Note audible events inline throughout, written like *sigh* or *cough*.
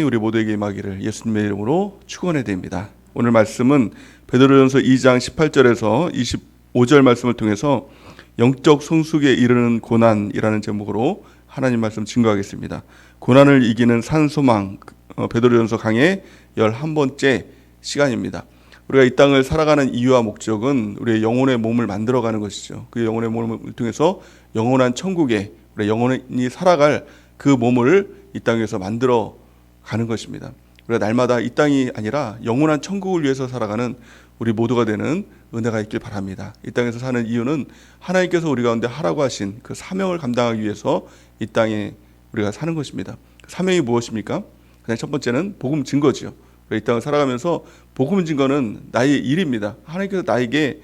우리 모두에게 임하기를 예수님의 이름으로 축원해 드립니다. 오늘 말씀은 베드로전서 2장 18절에서 25절 말씀을 통해서 영적 성숙에 이르는 고난이라는 제목으로 하나님 말씀 증거하겠습니다. 고난을 이기는 산소망 어, 베드로전서 강의 11번째 시간입니다. 우리가 이 땅을 살아가는 이유와 목적은 우리의 영혼의 몸을 만들어 가는 것이죠. 그 영혼의 몸을 통해서 영원한 천국에 우리 영혼이 살아갈 그 몸을 이 땅에서 만들어 가는 것입니다. 우리가 날마다 이 땅이 아니라 영원한 천국을 위해서 살아가는 우리 모두가 되는 은혜가 있길 바랍니다. 이 땅에서 사는 이유는 하나님께서 우리 가운데 하라고 하신 그 사명을 감당하기 위해서 이 땅에 우리가 사는 것입니다. 그 사명이 무엇입니까? 그냥 첫 번째는 복음 증거지요. 이 땅을 살아가면서 복음 증거는 나의 일입니다. 하나님께서 나에게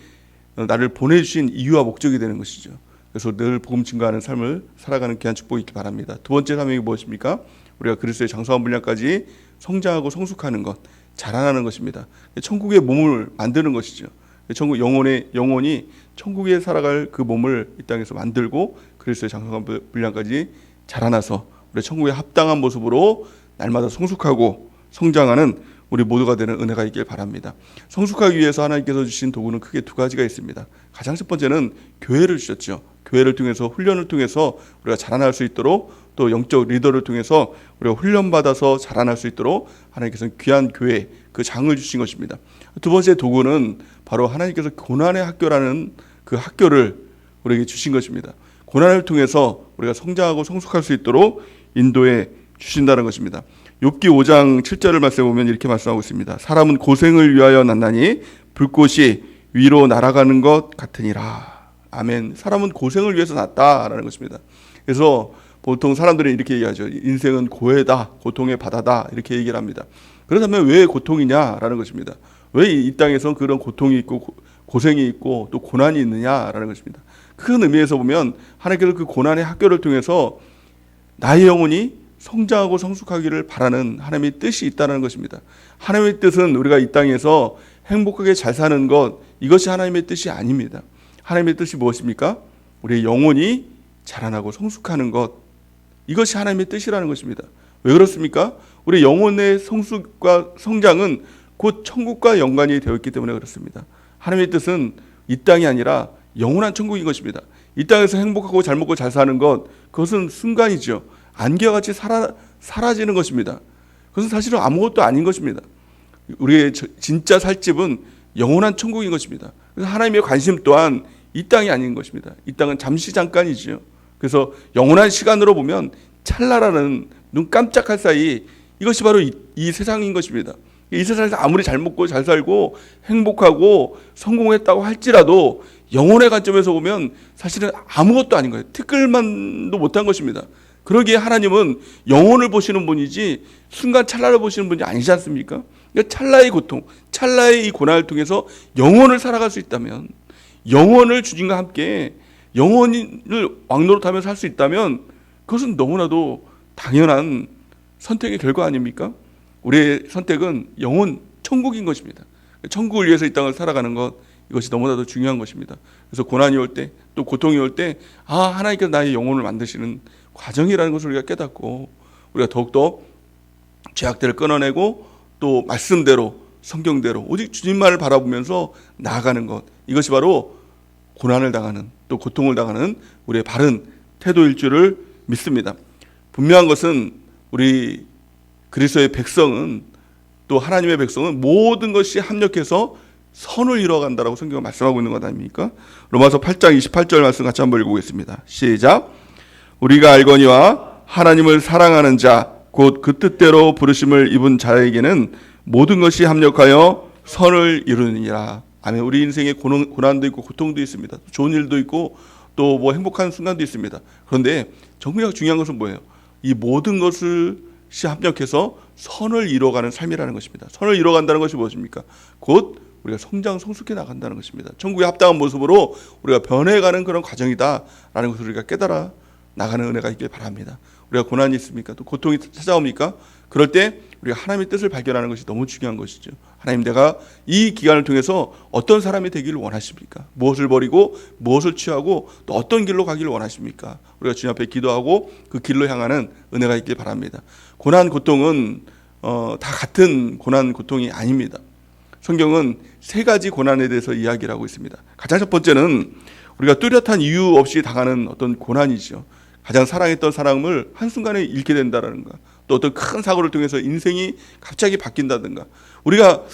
나를 보내주신 이유와 목적이 되는 것이죠. 그래서 늘 복음 증거하는 삶을 살아가는 귀한 축복이 있기 바랍니다. 두 번째 사명이 무엇입니까? 우리가 그리스도의 장성한 분량까지 성장하고 성숙하는 것, 자라나는 것입니다. 천국의 몸을 만드는 것이죠. 천국 영혼의 영혼이 천국에 살아갈 그 몸을 이 땅에서 만들고 그리스도의 장성한 분량까지 자라나서 우리 천국에 합당한 모습으로 날마다 성숙하고 성장하는 우리 모두가 되는 은혜가 있길 바랍니다. 성숙하기 위해서 하나님께서 주신 도구는 크게 두 가지가 있습니다. 가장 첫 번째는 교회를 주셨죠. 교회를 통해서 훈련을 통해서 우리가 자라날 수 있도록 또 영적 리더를 통해서 우리가 훈련받아서 자라날 수 있도록 하나님께서 귀한 교회 그 장을 주신 것입니다. 두 번째 도구는 바로 하나님께서 고난의 학교라는 그 학교를 우리에게 주신 것입니다. 고난을 통해서 우리가 성장하고 성숙할 수 있도록 인도해 주신다는 것입니다. 욥기 5장 7절을 말씀해 보면 이렇게 말씀하고 있습니다. 사람은 고생을 위하여 났나니 불꽃이 위로 날아가는 것 같으니라. 아멘. 사람은 고생을 위해서 났다라는 것입니다. 그래서 보통 사람들이 이렇게 얘기하죠. 인생은 고해다, 고통의 바다다 이렇게 얘기를 합니다. 그렇다면 왜 고통이냐라는 것입니다. 왜 이 땅에서 그런 고통이 있고 고생이 있고 또 고난이 있느냐라는 것입니다. 큰 의미에서 보면 하나님께서 그 고난의 학교를 통해서 나의 영혼이 성장하고 성숙하기를 바라는 하나님의 뜻이 있다는 것입니다. 하나님의 뜻은 우리가 이 땅에서 행복하게 잘 사는 것 이것이 하나님의 뜻이 아닙니다. 하나님의 뜻이 무엇입니까? 우리의 영혼이 자라나고 성숙하는 것 이것이 하나님의 뜻이라는 것입니다. 왜 그렇습니까? 우리 영혼의 성숙과 성장은 곧 천국과 연관이 되어 있기 때문에 그렇습니다. 하나님의 뜻은 이 땅이 아니라 영원한 천국인 것입니다. 이 땅에서 행복하고 잘 먹고 잘 사는 것 그것은 순간이죠. 안개같이 사라, 사라지는 것입니다. 그것은 사실은 아무것도 아닌 것입니다. 우리의 진짜 살 집은 영원한 천국인 것입니다. 하나님의 관심 또한 이 땅이 아닌 것입니다. 이 땅은 잠시 잠깐이지요. 그래서 영원한 시간으로 보면 찰나라는 눈 깜짝할 사이 이것이 바로 이, 이 세상인 것입니다. 이 세상에서 아무리 잘 먹고 잘 살고 행복하고 성공했다고 할지라도 영혼의 관점에서 보면 사실은 아무것도 아닌 거예요. 티끌만도 못한 것입니다. 그러기에 하나님은 영혼을 보시는 분이지 순간 찰나를 보시는 분이 아니지 않습니까? 그러니까 찰나의 고통, 찰나의 이 고난을 통해서 영혼을 살아갈 수 있다면 영혼을 주님과 함께 영혼을 왕노릇하며 살수 있다면 그것은 너무나도 당연한 선택의 결과 아닙니까? 우리의 선택은 영혼 천국인 것입니다. 천국을 위해서 이 땅을 살아가는 것 이것이 너무나도 중요한 것입니다. 그래서 고난이 올 때 또 고통이 올 때 아 하나님께서 나의 영혼을 만드시는 과정이라는 것을 우리가 깨닫고 우리가 더욱더 죄악들을 끊어내고 또 말씀대로 성경대로 오직 주님만을 바라보면서 나아가는 것 이것이 바로 고난을 당하는 또 고통을 당하는 우리의 바른 태도일 줄을 믿습니다. 분명한 것은 우리 그리스도의 백성은 또 하나님의 백성은 모든 것이 합력해서 선을 이뤄간다라고 성경은 말씀하고 있는 것 아닙니까? 로마서 8장 28절 말씀 같이 한번 읽어보겠습니다. 시작. 우리가 알거니와 하나님을 사랑하는 자, 곧 그 뜻대로 부르심을 입은 자에게는 모든 것이 합력하여 선을 이루느니라. 아멘. 우리 인생에 고난 도 있고 고통도 있습니다. 좋은 일도 있고 또 뭐 행복한 순간도 있습니다. 그런데 정말 중요한 것은 뭐예요? 이 모든 것을 시 합력해서 선을 이뤄가는 삶이라는 것입니다. 선을 이뤄간다는 것이 무엇입니까? 곧 우리가 성장 성숙해 나간다는 것입니다. 천국에 합당한 모습으로 우리가 변해가는 그런 과정이다라는 것을 우리가 깨달아 나가는 은혜가 있길 바랍니다. 우리가 고난이 있습니까? 또 고통이 찾아옵니까? 그럴 때 우리가 하나님의 뜻을 발견하는 것이 너무 중요한 것이죠. 하나님 내가 이 기간을 통해서 어떤 사람이 되기를 원하십니까? 무엇을 버리고 무엇을 취하고 또 어떤 길로 가기를 원하십니까? 우리가 주님 앞에 기도하고 그 길로 향하는 은혜가 있길 바랍니다. 고난 고통은 어, 다 같은 고난 고통이 아닙니다. 성경은 세 가지 고난에 대해서 이야기를 하고 있습니다. 가장 첫 번째는 우리가 뚜렷한 이유 없이 당하는 어떤 고난이죠. 가장 사랑했던 사람을 한순간에 잃게 된다라는가. 또 어떤 큰 사고를 통해서 인생이 갑자기 바뀐다든가. 우리가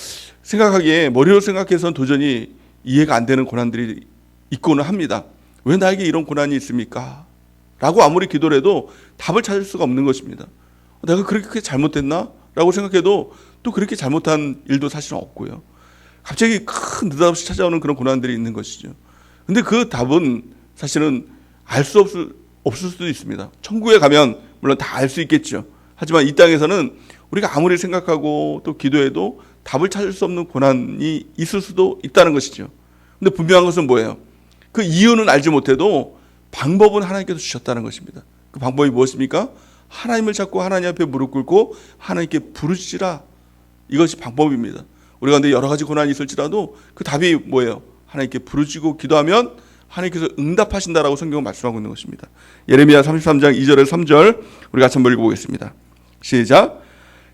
생각하기에 머리로 생각해서는 도저히 이해가 안 되는 고난들이 있고는 합니다. 왜 나에게 이런 고난이 있습니까? 라고 아무리 기도를 해도 답을 찾을 수가 없는 것입니다. 내가 그렇게 잘못됐나? 라고 생각해도 또 그렇게 잘못한 일도 사실은 없고요. 갑자기 큰 느닷없이 찾아오는 그런 고난들이 있는 것이죠. 근데 그 답은 사실은 알 수 없을, 없을 수도 있습니다. 천국에 가면 물론 다 알 수 있겠죠. 하지만 이 땅에서는 우리가 아무리 생각하고 또 기도해도 답을 찾을 수 없는 고난이 있을 수도 있다는 것이죠. 근데 분명한 것은 뭐예요? 그 이유는 알지 못해도 방법은 하나님께서 주셨다는 것입니다. 그 방법이 무엇입니까? 하나님을 찾고 하나님 앞에 무릎 꿇고 하나님께 부르시라. 이것이 방법입니다. 우리가 근데 여러 가지 고난이 있을지라도 그 답이 뭐예요? 하나님께 부르짖고 기도하면 하나님께서 응답하신다라고 성경은 말씀하고 있는 것입니다. 예레미야 33장 2절에서 3절 우리 같이 한번 읽어보겠습니다. 시작.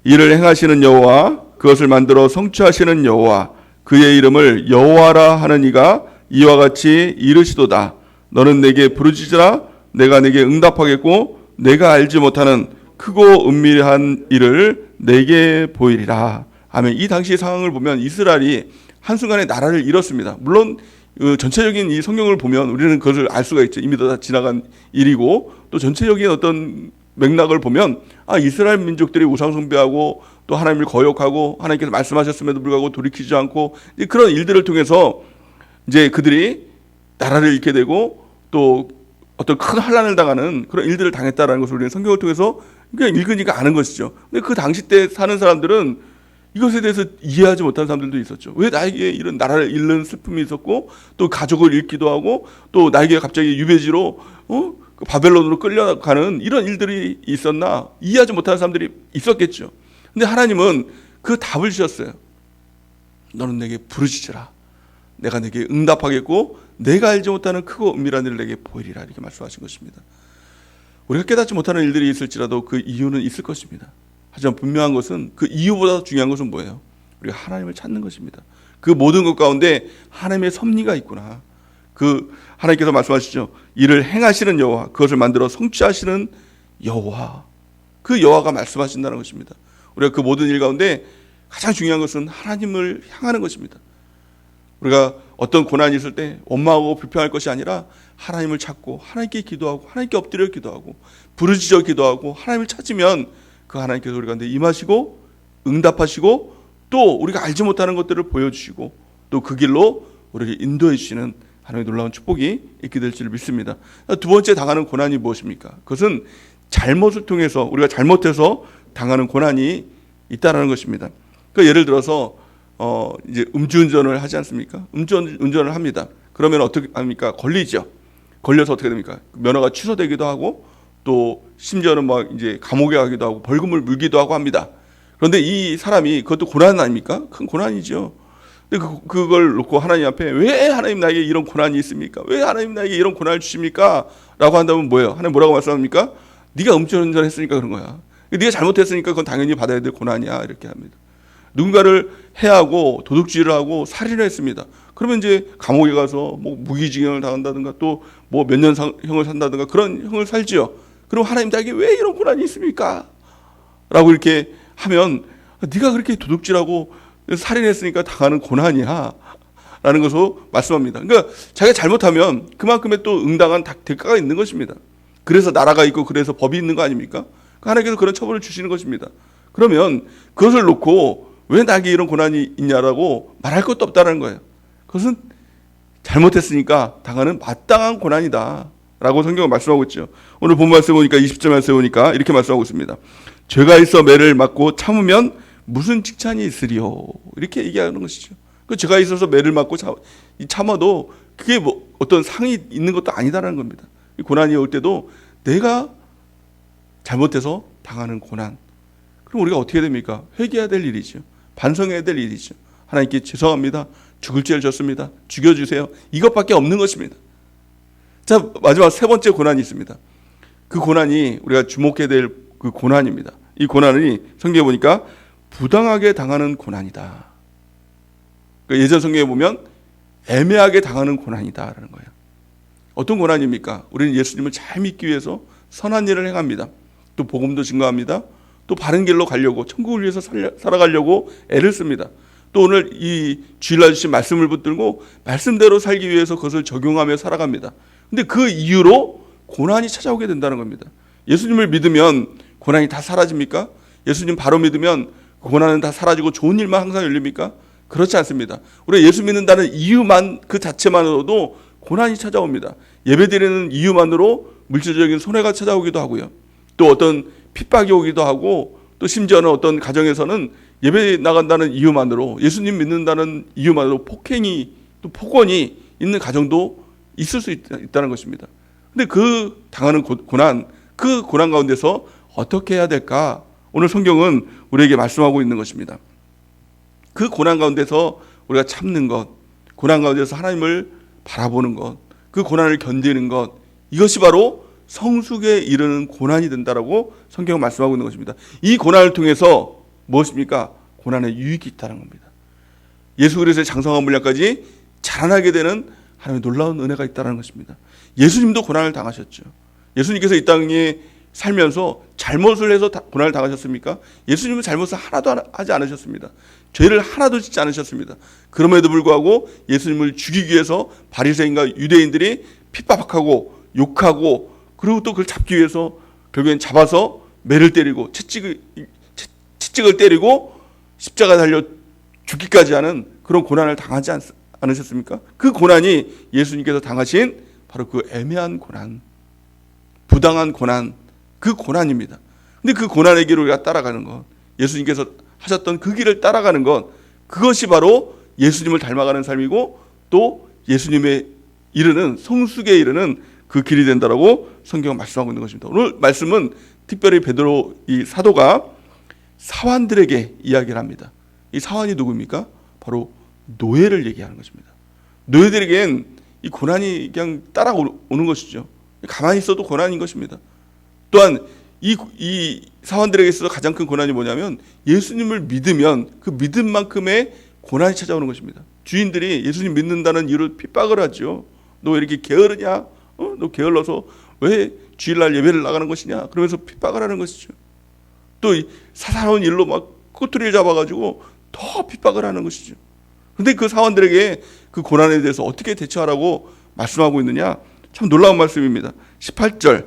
이를 행하시는 여호와 그것을 만들어 성취하시는 여호와 그의 이름을 여호와라 하는 이가 이와 같이 이르시도다. 너는 내게 부르짖으라 내가 내게 응답하겠고 내가 알지 못하는 크고 은밀한 일을 내게 보이리라. 아멘. 이 당시 상황을 보면 이스라엘이 한순간에 나라를 잃었습니다. 물론 그 전체적인 이 성경을 보면 우리는 그것을 알 수가 있죠. 이미 다 지나간 일이고 또 전체적인 어떤 맥락을 보면 아 이스라엘 민족들이 우상 숭배하고 또 하나님을 거역하고 하나님께서 말씀하셨음에도 불구하고 돌이키지 않고 그런 일들을 통해서 이제 그들이 나라를 잃게 되고 또 어떤 큰 환란을 당하는 그런 일들을 당했다라는 것을 우리는 성경을 통해서 그냥 읽으니까 아는 것이죠. 근데 그 당시 때 사는 사람들은 이것에 대해서 이해하지 못한 사람들도 있었죠. 왜 나에게 이런 나라를 잃는 슬픔이 있었고 또 가족을 잃기도 하고 또 나에게 갑자기 유배지로 어? 그 바벨론으로 끌려가는 이런 일들이 있었나 이해하지 못하는 사람들이 있었겠죠. 근데 하나님은 그 답을 주셨어요. 너는 내게 부르짖으라. 내가 내게 응답하겠고 내가 알지 못하는 크고 은밀한 일을 내게 보이리라 이렇게 말씀하신 것입니다. 우리가 깨닫지 못하는 일들이 있을지라도 그 이유는 있을 것입니다. 하지만 분명한 것은 그 이유보다 중요한 것은 뭐예요? 우리가 하나님을 찾는 것입니다. 그 모든 것 가운데 하나님의 섭리가 있구나. 그 하나님께서 말씀하시죠. 이를 행하시는 여호와, 그것을 만들어 성취하시는 여호와. 그 여호와가 말씀하신다는 것입니다. 우리가 그 모든 일 가운데 가장 중요한 것은 하나님을 향하는 것입니다. 우리가 어떤 고난이 있을 때 원망하고 불평할 것이 아니라 하나님을 찾고 하나님께 기도하고 하나님께 엎드려 기도하고 부르짖어 기도하고 하나님을 찾으면 그 하나님께서 우리 가운데 임하시고 응답하시고 또 우리가 알지 못하는 것들을 보여주시고 또 그 길로 우리를 인도해 주시는 하나님의 놀라운 축복이 있게 될 줄 믿습니다. 두 번째 당하는 고난이 무엇입니까? 그것은 잘못을 통해서 우리가 잘못해서 당하는 고난이 있다라는 것입니다. 그 예를 들어서 어 이제 음주운전을 하지 않습니까? 음주운 운전을 합니다. 그러면 어떻게 합니까? 걸리죠. 걸려서 어떻게 됩니까? 면허가 취소되기도 하고 또 심지어는 막 이제 감옥에 가기도 하고 벌금을 물기도 하고 합니다. 그런데 이 사람이 그것도 고난 아닙니까? 큰 고난이죠. 근데 그, 그걸 놓고 하나님 앞에 왜 하나님 나에게 이런 고난이 있습니까? 왜 하나님 나에게 이런 고난을 주십니까? 라고 한다면 뭐예요? 하나님 뭐라고 말씀합니까? 네가 음주운전 했으니까 그런 거야. 네가 잘못했으니까 그건 당연히 받아야 될 고난이야. 이렇게 합니다. 누군가를 해하고 도둑질을 하고 살인을 했습니다. 그러면 이제 감옥에 가서 뭐 무기징역을 당한다든가 또 뭐 몇 년 형을 산다든가 그런 형을 살지요. 그럼 하나님 나에게 왜 이런 고난이 있습니까? 라고 이렇게 하면 네가 그렇게 도둑질하고 살인했으니까 당하는 고난이야. 라는 것을 말씀합니다. 그러니까 자기가 잘못하면 그만큼의 또 응당한 대가가 있는 것입니다. 그래서 나라가 있고 그래서 법이 있는 거 아닙니까? 하나님께서 그런 처벌을 주시는 것입니다. 그러면 그것을 놓고 왜 나에게 이런 고난이 있냐라고 말할 것도 없다는 거예요. 그것은 잘못했으니까 당하는 마땅한 고난이다. 라고 성경은 말씀하고 있죠. 오늘 본 말씀 보니까 20절 말씀 보니까 이렇게 말씀하고 있습니다. 죄가 있어 매를 맞고 참으면 무슨 칭찬이 있으리요. 이렇게 얘기하는 것이죠. 그 죄가 있어서 매를 맞고 참아도 그게 뭐 어떤 상이 있는 것도 아니다라는 겁니다. 고난이 올 때도 내가 잘못해서 당하는 고난. 그럼 우리가 어떻게 됩니까? 회개해야 될 일이죠. 반성해야 될 일이죠. 하나님께 죄송합니다. 죽을 죄를 졌습니다. 죽여주세요. 이것밖에 없는 것입니다. 자, 마지막 세 번째 고난이 있습니다. 그 고난이 우리가 주목해야 될 그 고난입니다. 이 고난이 성경에 보니까 부당하게 당하는 고난이다. 그러니까 예전 성경에 보면 애매하게 당하는 고난이다라는 거예요. 어떤 고난입니까? 우리는 예수님을 잘 믿기 위해서 선한 일을 행합니다. 또 복음도 증거합니다. 또 바른 길로 가려고 천국을 위해서 살아가려고 애를 씁니다. 또 오늘 이 주일날 주신 말씀을 붙들고 말씀대로 살기 위해서 그것을 적용하며 살아갑니다. 근데 그 이유로 고난이 찾아오게 된다는 겁니다. 예수님을 믿으면 고난이 다 사라집니까? 예수님 바로 믿으면 고난은 다 사라지고 좋은 일만 항상 열립니까? 그렇지 않습니다. 우리가 예수 믿는다는 이유만 그 자체만으로도 고난이 찾아옵니다. 예배드리는 이유만으로 물질적인 손해가 찾아오기도 하고요. 또 어떤 핍박이 오기도 하고 또 심지어는 어떤 가정에서는 예배 나간다는 이유만으로 예수님 믿는다는 이유만으로 폭행이 또 폭언이 있는 가정도 있을 수 있, 다는 것입니다. 근데 그 당하는 고, 고난, 그 고난 가운데서 어떻게 해야 될까? 오늘 성경은 우리에게 말씀하고 있는 것입니다. 그 고난 가운데서 우리가 참는 것, 고난 가운데서 하나님을 바라보는 것, 그 고난을 견디는 것, 이것이 바로 성숙에 이르는 고난이 된다라고 성경은 말씀하고 있는 것입니다. 이 고난을 통해서 무엇입니까? 고난의 유익이 있다는 겁니다. 예수 그리스도의 장성한 물량까지 자라나게 되는 하나님의 놀라운 은혜가 있다는 것입니다. 예수님도 고난을 당하셨죠. 예수님께서 이 땅에 살면서 잘못을 해서 고난을 당하셨습니까? 예수님은 잘못을 하나도 하지 않으셨습니다. 죄를 하나도 짓지 않으셨습니다. 그럼에도 불구하고 예수님을 죽이기 위해서 바리새인과 유대인들이 핍박하고 욕하고 그리고 또 그걸 잡기 위해서 결국엔 잡아서 매를 때리고 채찍을 채찍을 때리고 십자가 달려 죽기까지 하는 그런 고난을 당하지 않, 않으셨습니까? 그 고난이 예수님께서 당하신 바로 그 애매한 고난, 부당한 고난, 그 고난입니다. 근데 그 고난의 길을 우리가 따라가는 것, 예수님께서 하셨던 그 길을 따라가는 것, 그것이 바로 예수님을 닮아가는 삶이고 또 예수님의 이르는 성숙에 이르는 그 길이 된다라고 성경은 말씀하고 있는 것입니다. 오늘 말씀은 특별히 베드로 이 사도가 사환들에게 이야기를 합니다. 이 사환이 누구입니까? 바로 노예를 얘기하는 것입니다. 노예들에겐 이 고난이 그냥 따라오는 것이죠. 가만히 있어도 고난인 것입니다. 또한 이, 이 사원들에게 있어서 가장 큰 고난이 뭐냐면 예수님을 믿으면 그 믿음만큼의 고난이 찾아오는 것입니다. 주인들이 예수님 믿는다는 이유로 핍박을 하죠. 너 왜 이렇게 게으르냐? 어? 너 게을러서 왜 주일날 예배를 나가는 것이냐? 그러면서 핍박을 하는 것이죠. 또 사사로운 일로 막 꼬투리를 잡아가지고 더 핍박을 하는 것이죠. 근데 그 사원들에게 그 고난에 대해서 어떻게 대처하라고 말씀하고 있느냐? 참 놀라운 말씀입니다. 18절.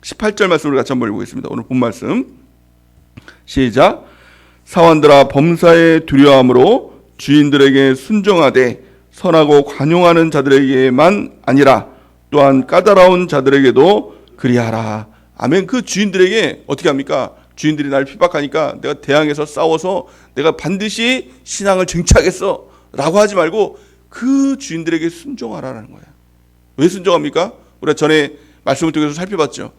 18절 *coughs* 말씀을 같이 한번 읽어보겠습니다. 오늘 본 말씀. 시작. 사원들아 범사에 두려움으로 주인들에게 순종하되 선하고 관용하는 자들에게만 아니라 또한 까다로운 자들에게도 그리하라. 아멘. 그 주인들에게 어떻게 합니까? 주인들이 날 핍박하니까 내가 대항해서 싸워서 내가 반드시 신앙을 증치하겠어. 라고 하지 말고 그 주인들에게 순종하라는 거야. 왜 순종합니까? 우리가 전에 말씀을 통해서 살펴봤죠.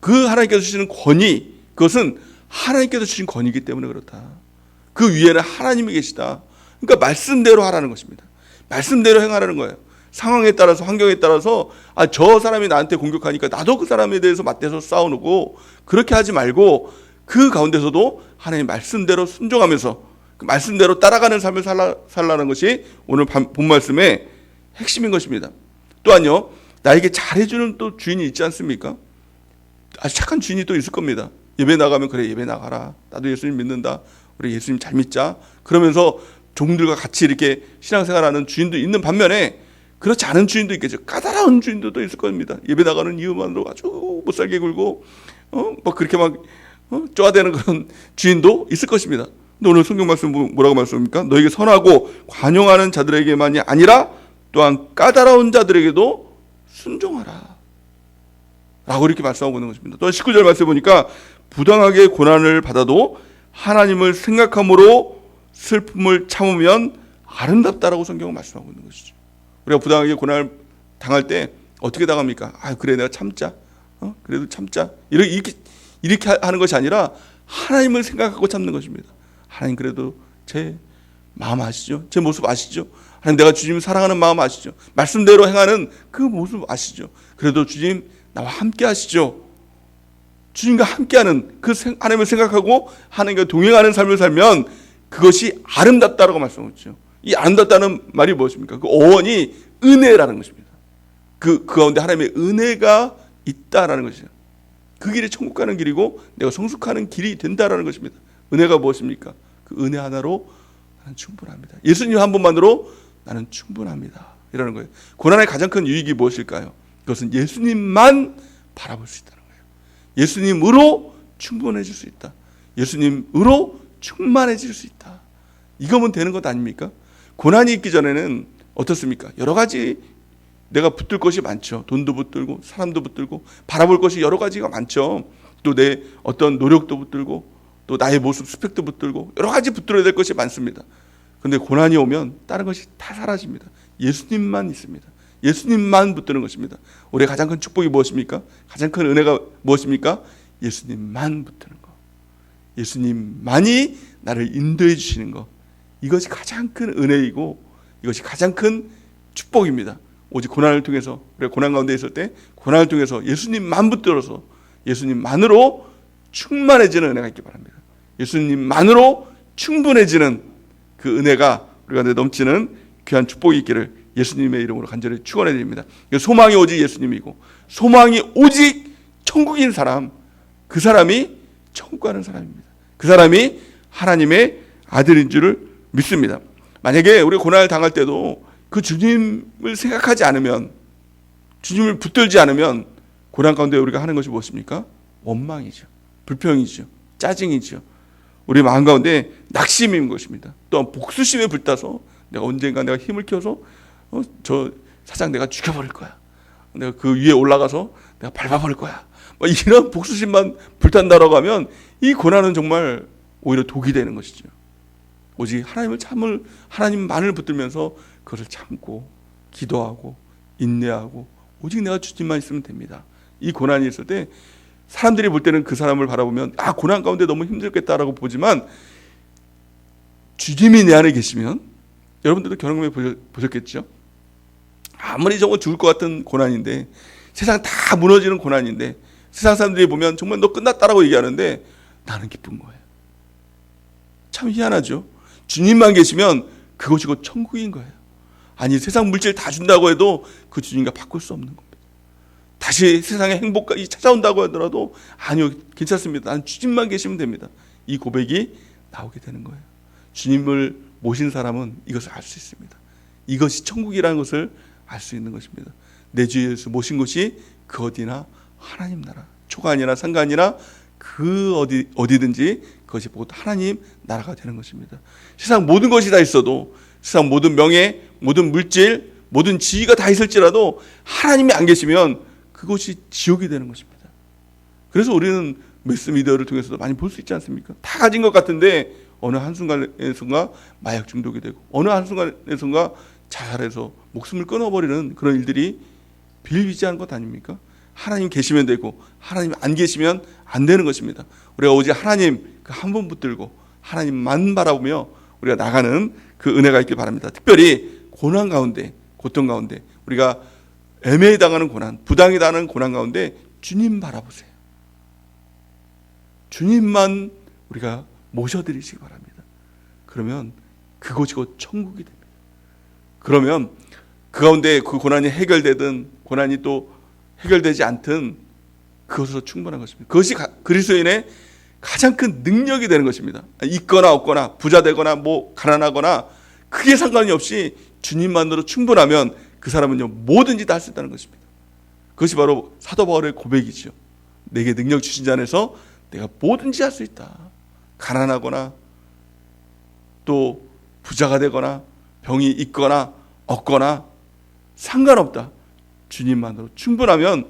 그 하나님께서 주시는 권위, 그것은 하나님께서 주신 권위이기 때문에 그렇다. 그 위에는 하나님이 계시다. 그러니까 말씀대로 하라는 것입니다. 말씀대로 행하라는 거예요. 상황에 따라서 환경에 따라서 아 저 사람이 나한테 공격하니까 나도 그 사람에 대해서 맞대서 싸우고 그렇게 하지 말고 그 가운데서도 하나님 말씀대로 순종하면서 그 말씀대로 따라가는 삶을 살라, 살라는 것이 오늘 본 말씀의 핵심인 것입니다. 또한요 나에게 잘해주는 또 주인이 있지 않습니까? 아주 착한 주인이 또 있을 겁니다. 예배 나가면 그래 예배 나가라. 나도 예수님 믿는다. 우리 예수님 잘 믿자. 그러면서 종들과 같이 이렇게 신앙생활하는 주인도 있는 반면에 그렇지 않은 주인도 있겠죠. 까다로운 주인도 있을 겁니다. 예배 나가는 이유만으로 아주 못 살게 굴고 어뭐 그렇게 막 어? 쪼아대는 그런 주인도 있을 것입니다. 근데 오늘 성경 말씀 뭐라고 말씀합니까? 너에게 선하고 관용하는 자들에게만이 아니라 또한 까다로운 자들에게도 순종하라. 라고 이렇게 말씀하고 있는 것입니다. 또한 19절 말씀 보니까 부당하게 고난을 받아도 하나님을 생각함으로 슬픔을 참으면 아름답다라고 성경은 말씀하고 있는 것이죠. 우리가 부당하게 고난을 당할 때 어떻게 당합니까? 아, 그래 내가 참자. 어? 그래도 참자. 이렇게, 이렇게 하는 것이 아니라 하나님을 생각하고 참는 것입니다. 하나님 그래도 제 마음 아시죠? 제 모습 아시죠? 하나님 내가 주님 사랑하는 마음 아시죠? 말씀대로 행하는 그 모습 아시죠? 그래도 주님 나와 함께 하시죠. 주님과 함께하는 그 생- 하나님을 생각하고 하나님과 동행하는 삶을 살면 그것이 아름답다라고 말씀하셨죠. 이 아름답다는 말이 무엇입니까? 그 어원이 은혜라는 것입니다. 그, 그 가운데 하나님의 은혜가 있다라는 것이죠. 그 길이 천국 가는 길이고 내가 성숙하는 길이 된다라는 것입니다. 은혜가 무엇입니까? 그 은혜 하나로 나는 충분합니다. 예수님 한 분만으로 나는 충분합니다. 이라는 거예요. 고난의 가장 큰 유익이 무엇일까요? 그것은 예수님만 바라볼 수 있다는 거예요. 예수님으로 충분해질 수 있다. 예수님으로 충만해질 수 있다. 이거면 되는 것 아닙니까? 고난이 있기 전에는 어떻습니까? 여러 가지 내가 붙들 것이 많죠. 돈도 붙들고 사람도 붙들고 바라볼 것이 여러 가지가 많죠. 또 내 어떤 노력도 붙들고 또 나의 모습 스펙도 붙들고 여러 가지 붙들어야 될 것이 많습니다. 근데 고난이 오면 다른 것이 다 사라집니다. 예수님만 있습니다. 예수님만 붙드는 것입니다. 우리의 가장 큰 축복이 무엇입니까? 가장 큰 은혜가 무엇입니까? 예수님만 붙드는 것. 예수님만이 나를 인도해 주시는 것. 이것이 가장 큰 은혜이고 이것이 가장 큰 축복입니다. 오직 고난을 통해서 우리가 고난 가운데 있을 때 고난을 통해서 예수님만 붙들어서 예수님만으로 충만해지는 은혜가 있기 바랍니다. 예수님만으로 충분해지는 그 은혜가 우리가 넘치는 귀한 축복이 있기를 예수님의 이름으로 간절히 축원해 드립니다. 소망이 오직 예수님이고 소망이 오직 천국인 사람 그 사람이 천국 가는 사람입니다. 그 사람이 하나님의 아들인 줄을 믿습니다. 만약에 우리 고난을 당할 때도 그 주님을 생각하지 않으면 주님을 붙들지 않으면 고난 가운데 우리가 하는 것이 무엇입니까? 원망이죠. 불평이죠. 짜증이죠. 우리 마음 가운데 낙심인 것입니다. 또한 복수심에 불타서 내가 언젠가 내가 힘을 키워서 어, 저 사장 내가 죽여버릴 거야. 내가 그 위에 올라가서 내가 밟아버릴 거야. 뭐 이런 복수심만 불탄다라고 하면 이 고난은 정말 오히려 독이 되는 것이죠. 오직 하나님을 참을 하나님만을 붙들면서 그것을 참고 기도하고 인내하고 오직 내가 주님만 있으면 됩니다. 이 고난이 있을 때 사람들이 볼 때는 그 사람을 바라보면 아 고난 가운데 너무 힘들겠다라고 보지만 주님이 내 안에 계시면 여러분들도 경험해 보셨겠죠? 아무리 정말 죽을 것 같은 고난인데 세상 다 무너지는 고난인데 세상 사람들이 보면 정말 너 끝났다라고 얘기하는데 나는 기쁜 거예요. 참 희한하죠. 주님만 계시면 그것이 곧 천국인 거예요. 아니 세상 물질 다 준다고 해도 그 주님과 바꿀 수 없는 겁니다. 다시 세상의 행복까지 찾아온다고 하더라도 아니요 괜찮습니다. 난 주님만 계시면 됩니다. 이 고백이 나오게 되는 거예요. 주님을 모신 사람은 이것을 알 수 있습니다. 이것이 천국이라는 것을 알 수 있는 것입니다. 내 주 예수 모신 곳이 그 어디나 하나님 나라, 초간이나 상간이나 그 어디 어디든지 그것이 곧 하나님 나라가 되는 것입니다. 세상 모든 것이 다 있어도 세상 모든 명예, 모든 물질, 모든 지위가 다 있을지라도 하나님이 안 계시면 그것이 지옥이 되는 것입니다. 그래서 우리는 매스 미디어를 통해서도 많이 볼 수 있지 않습니까? 다 가진 것 같은데 어느 한순간에선가 마약 중독이 되고 어느 한순간에선가 자살해서 목숨을 끊어버리는 그런 일들이 비일비재한 것 아닙니까? 하나님 계시면 되고 하나님 안 계시면 안 되는 것입니다. 우리가 오직 하나님 그한분 붙들고 하나님만 바라보며 우리가 나가는 그 은혜가 있길 바랍니다. 특별히 고난 가운데 고통 가운데 우리가 애매히 당하는 고난, 부당히 당하는 고난 가운데 주님 바라보세요. 주님만 우리가 모셔드리시기 바랍니다. 그러면 그곳이 곧 천국이 됩니다. 그러면 그 가운데 그 고난이 해결되든 고난이 또 해결되지 않든 그것으로 충분한 것입니다. 그것이 그리스도인의 가장 큰 능력이 되는 것입니다. 있거나 없거나 부자 되거나 뭐 가난하거나 크게 상관이 없이 주님만으로 충분하면 그 사람은요 뭐든지 다 할 수 있다는 것입니다. 그것이 바로 사도 바울의 고백이죠. 내게 능력 주신 자 안에서 내가 뭐든지 할 수 있다. 가난하거나 또 부자가 되거나 병이 있거나 없거나 상관없다. 주님만으로 충분하면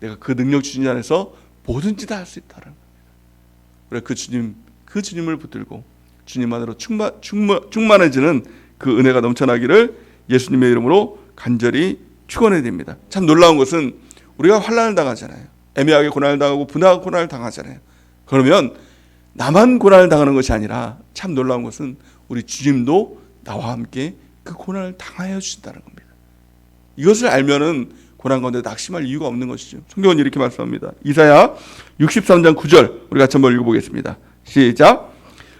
내가 그 능력 주신 자 안에서 뭐든지 다 할 수 있다는 겁니다. 우리 그 주님 그 주님을 붙들고 주님만으로 충만, 충만 충만해지는 그 은혜가 넘쳐나기를 예수님의 이름으로 간절히 축원해야 됩니다. 참 놀라운 것은 우리가 환란을 당하잖아요. 애매하게 고난을 당하고 분하고 고난을 당하잖아요. 그러면 나만 고난을 당하는 것이 아니라 참 놀라운 것은 우리 주님도 나와 함께 그 고난을 당하여 주신다는 겁니다. 이것을 알면은 고난 가운데 낙심할 이유가 없는 것이죠. 성경은 이렇게 말씀합니다. 이사야 63장 9절 우리 같이 한번 읽어보겠습니다. 시작.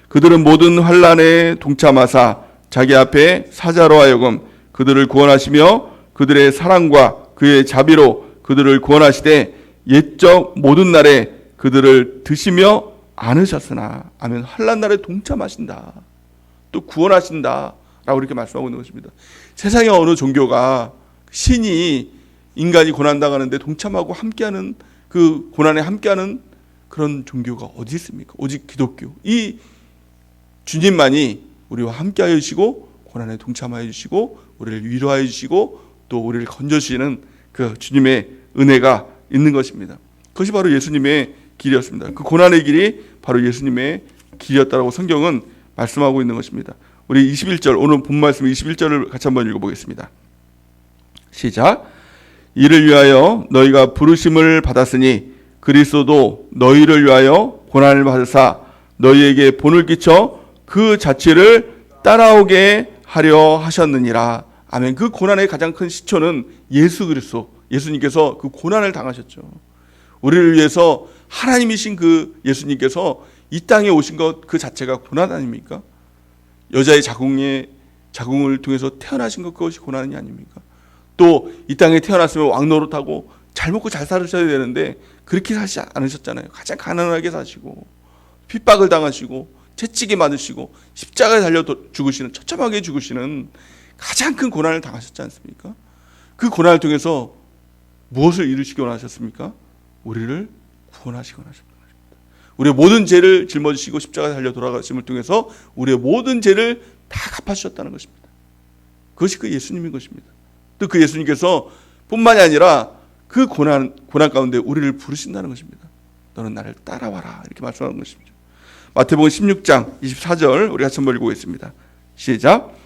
그들은 모든 환란에 동참하사 자기 앞에 사자로 하여금 그들을 구원하시며 그들의 사랑과 그의 자비로 그들을 구원하시되 옛적 모든 날에 그들을 드시며 안으셨으나 아멘 환란 날에 동참하신다 또 구원하신다라고 이렇게 말씀하고 있는 것입니다. 세상의 어느 종교가 신이 인간이 고난 당하는데 동참하고 함께하는 그 고난에 함께하는 그런 종교가 어디 있습니까? 오직 기독교. 이 주님만이 우리와 함께하여 주시고 고난에 동참하여 주시고 우리를 위로하여 주시고 또 우리를 건져 주시는 그 주님의 은혜가 있는 것입니다. 그것이 바로 예수님의 길이었습니다. 그 고난의 길이 바로 예수님의 길이었다라고 성경은 말씀하고 있는 것입니다. 우리 21절 오늘 본 말씀 21절을 같이 한번 읽어 보겠습니다. 시작. 이를 위하여 너희가 부르심을 받았으니 그리스도도 너희를 위하여 고난을 받으사 너희에게 본을 끼쳐 그 자체를 따라오게 하려 하셨느니라. 아멘. 그 고난의 가장 큰 시초는 예수 그리스도. 예수님께서 그 고난을 당하셨죠. 우리를 위해서 하나님이신 그 예수님께서 이 땅에 오신 것 그 자체가 고난 아닙니까? 여자의 자궁에 자궁을 통해서 태어나신 것 그것이 고난이 아닙니까? 또 이 땅에 태어났으면 왕노릇하고 잘 먹고 잘 살으셔야 되는데 그렇게 사지 않으셨잖아요. 가장 가난하게 사시고 핍박을 당하시고 채찍에 맞으시고 십자가에 달려 도- 죽으시는 처참하게 죽으시는 가장 큰 고난을 당하셨지 않습니까? 그 고난을 통해서 무엇을 이루시기 원하셨습니까? 우리를 구원하시기 원하셨습니다. 우리의 모든 죄를 짊어지시고 십자가에 달려 돌아가심을 통해서 우리의 모든 죄를 다 갚아주셨다는 것입니다. 그것이 그 예수님인 것입니다. 또 그 예수님께서 뿐만이 아니라 그 고난, 고난 가운데 우리를 부르신다는 것입니다. 너는 나를 따라와라. 이렇게 말씀하는 것입니다. 마태복음 16장 24절 우리 같이 한번 읽어보겠습니다. 시작.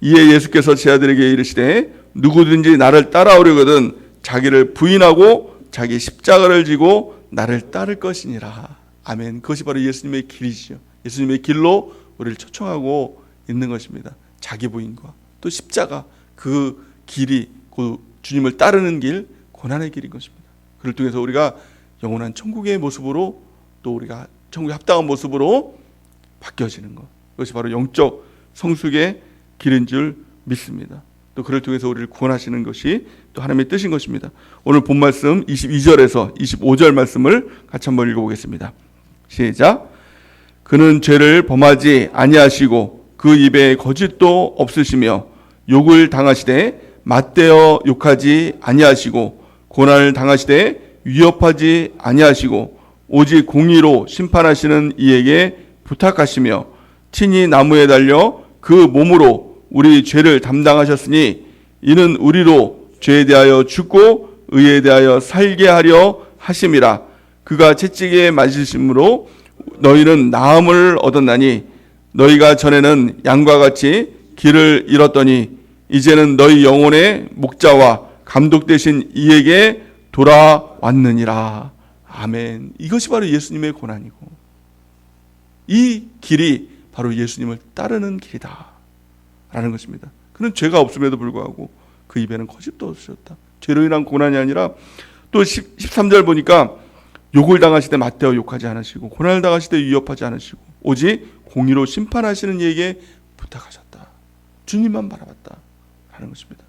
이에 예수께서 제 아들에게 이르시되 누구든지 나를 따라오려거든 자기를 부인하고 자기 십자가를 지고 나를 따를 것이니라. 아멘. 그것이 바로 예수님의 길이죠. 예수님의 길로 우리를 초청하고 있는 것입니다. 자기 부인과 또 십자가 그 길이 그 주님을 따르는 길 고난의 길인 것입니다. 그를 통해서 우리가 영원한 천국의 모습으로 또 우리가 천국에 합당한 모습으로 바뀌어지는 것. 그것이 바로 영적 성숙의 길인 줄 믿습니다. 또 그를 통해서 우리를 구원하시는 것이 또 하나님의 뜻인 것입니다. 오늘 본 말씀 22절에서 25절 말씀을 같이 한번 읽어보겠습니다. 시작. 그는 죄를 범하지 아니하시고 그 입에 거짓도 없으시며 욕을 당하시되 맞대어 욕하지 아니하시고 고난을 당하시되 위협하지 아니하시고 오직 공의로 심판하시는 이에게 부탁하시며 친히 나무에 달려 그 몸으로 우리 죄를 담당하셨으니 이는 우리로 죄에 대하여 죽고 의에 대하여 살게 하려 하심이라 그가 채찍에 맞으심으로 너희는 나음을 얻었나니 너희가 전에는 양과 같이 길을 잃었더니 이제는 너희 영혼의 목자와 감독 되신 이에게 돌아왔느니라. 아멘. 이것이 바로 예수님의 고난이고 이 길이 바로 예수님을 따르는 길이다. 라는 것입니다. 그는 죄가 없음에도 불구하고 그 입에는 거짓도 없으셨다. 죄로 인한 고난이 아니라 또 10, 13절 보니까 욕을 당하시되 맞대어 욕하지 않으시고 고난을 당하시되 위협하지 않으시고 오직 공의로 심판하시는 이에게 부탁하셨다. 주님만 바라봤다. 하는 것입니다.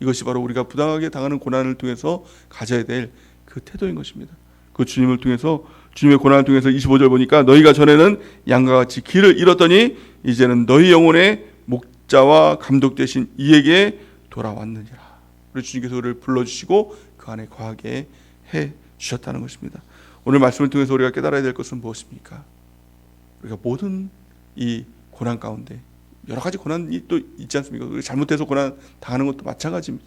이것이 바로 우리가 부당하게 당하는 고난을 통해서 가져야 될 그 태도인 것입니다. 그 주님을 통해서 주님의 고난을 통해서 25절 보니까 너희가 전에는 양과 같이 길을 잃었더니 이제는 너희 영혼의 목자와 감독 되신 이에게 돌아왔느니라. 우리 주님께서 우리를 불러주시고 그 안에 거하게 해 주셨다는 것입니다. 오늘 말씀을 통해서 우리가 깨달아야 될 것은 무엇입니까? 우리가 모든 이 고난 가운데 여러 가지 고난이 또 있지 않습니까? 잘못해서 고난 당하는 것도 마찬가지입니다.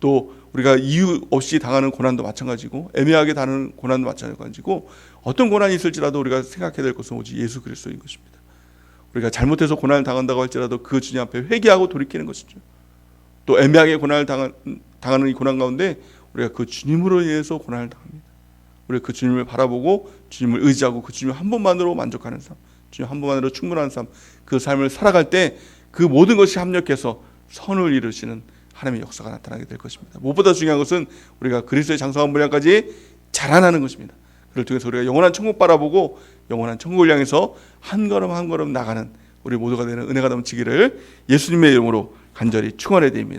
또 우리가 이유 없이 당하는 고난도 마찬가지고 애매하게 당하는 고난도 마찬가지고 어떤 고난이 있을지라도 우리가 생각해야 될 것은 오직 예수 그리스도인 것입니다. 우리가 잘못해서 고난을 당한다고 할지라도 그 주님 앞에 회개하고 돌이키는 것이죠. 또 애매하게 고난을 당한, 당하는 이 고난 가운데 우리가 그 주님으로 인해서 고난을 당합니다. 우리가 그 주님을 바라보고 주님을 의지하고 그 주님 한 번만으로 만족하는 삶, 주님 한 번만으로 충분한 삶, 그 삶을 살아갈 때 그 모든 것이 합력해서 선을 이루시는 하나님의 역사가 나타나게 될 것입니다. 무엇보다 중요한 것은 우리가 그리스도의 장성한 분량까지 자라나는 것입니다. 그를 통해서 우리가 영원한 천국 바라보고 영원한 천국을 향해서 한 걸음 한 걸음 나가는 우리 모두가 되는 은혜가 넘치기를 예수님의 이름으로 간절히 축원해 드립니다.